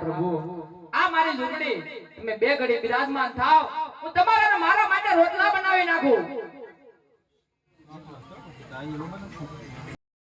પ્રભુ આ મારી ઝૂંપડી તમે બે ઘડી બિરાજમાન થાવ હું તમારા મારા માટે રોટલા બનાવી નાખું